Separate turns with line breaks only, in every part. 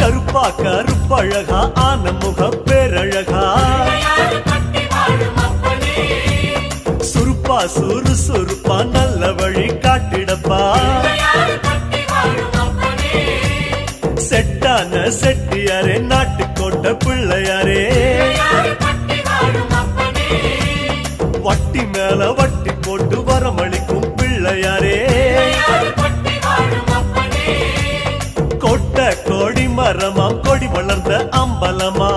கருப்பா கருப்பழகா ஆன முக பேரழகா. சுருப்பா சுறு சுருப்பா நல்ல வழி காட்டிடப்பா. செட்டான செட்டியாரே நாட்டுக்கோட்ட பிள்ளையாரே. வட்டி மேல வட்டி போட்டு வரமளிக்கும் பிள்ளையாரே. கொட்ட கொடி மரமாம் கொடி வளர்ந்த அம்பலமா.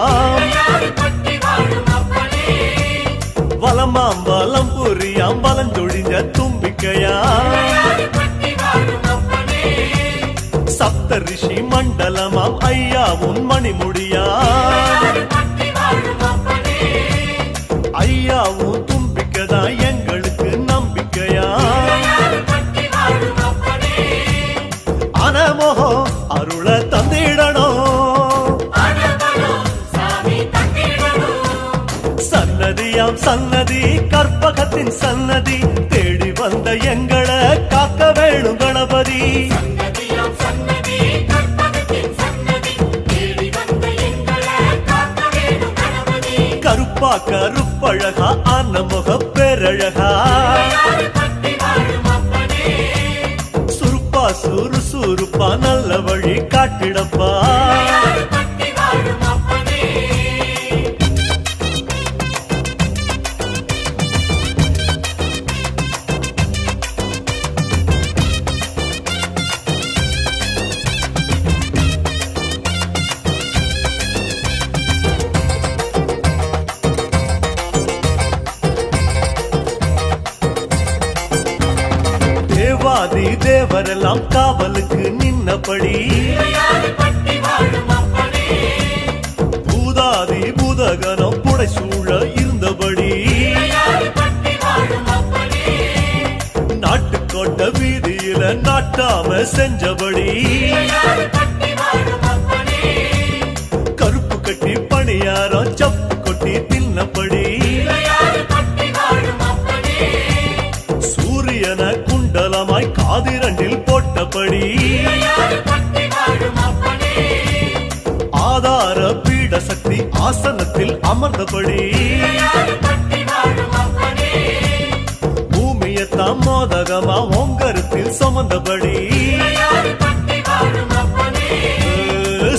தும்பிக்கையாம் சப்த ரிஷி மண்டலமாம் ஐயாவும் மணிமுடியா? ஐயாவும் தும்பிக்கதா எங்களுக்கு நம்பிக்கையா? அனமோகோ அருள தந்திடணும். சன்னதியாம் சன்னதி கற்பகத்தின் சன்னதி வேணும் கணபதி. கருப்பா கருப்பழகா ஆன முக பேரழகா சுருப்பா சுறு சுருப்பா நல்ல வழி காட்டிடப்பா. தேவாதி தேவரெல்லாம் காவலுக்கு நின்னபடி. பூதாதி பூதகனம் புடைசூழ இருந்தபடி. நாட்டுக்கோட்ட வீதியில நாட்டாம செஞ்சபடி. காதிரண்டில் போட்டபடி ஆதார பீட சக்தி ஆசனத்தில் அமர்ந்தபடி. பூமியத்தாம் மோதகமா ஓங்கரத்தில் சுமந்தபடி.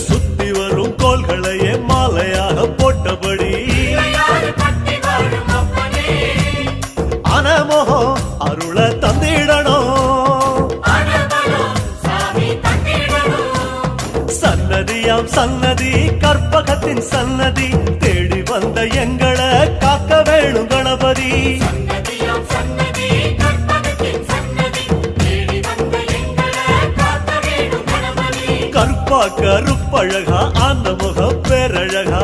சுத்தி வரும் கோள்களையே மாலையாக போட்டபடி. அனமோகோ அருள தந்திடணும் சன்னதி கற்பகத்தின் சன்னதி தேடி வந்த எங்களை காக்க வேணும் கணபதி. கருப்பா கருப்பழகா அந்த முக பேரழகா.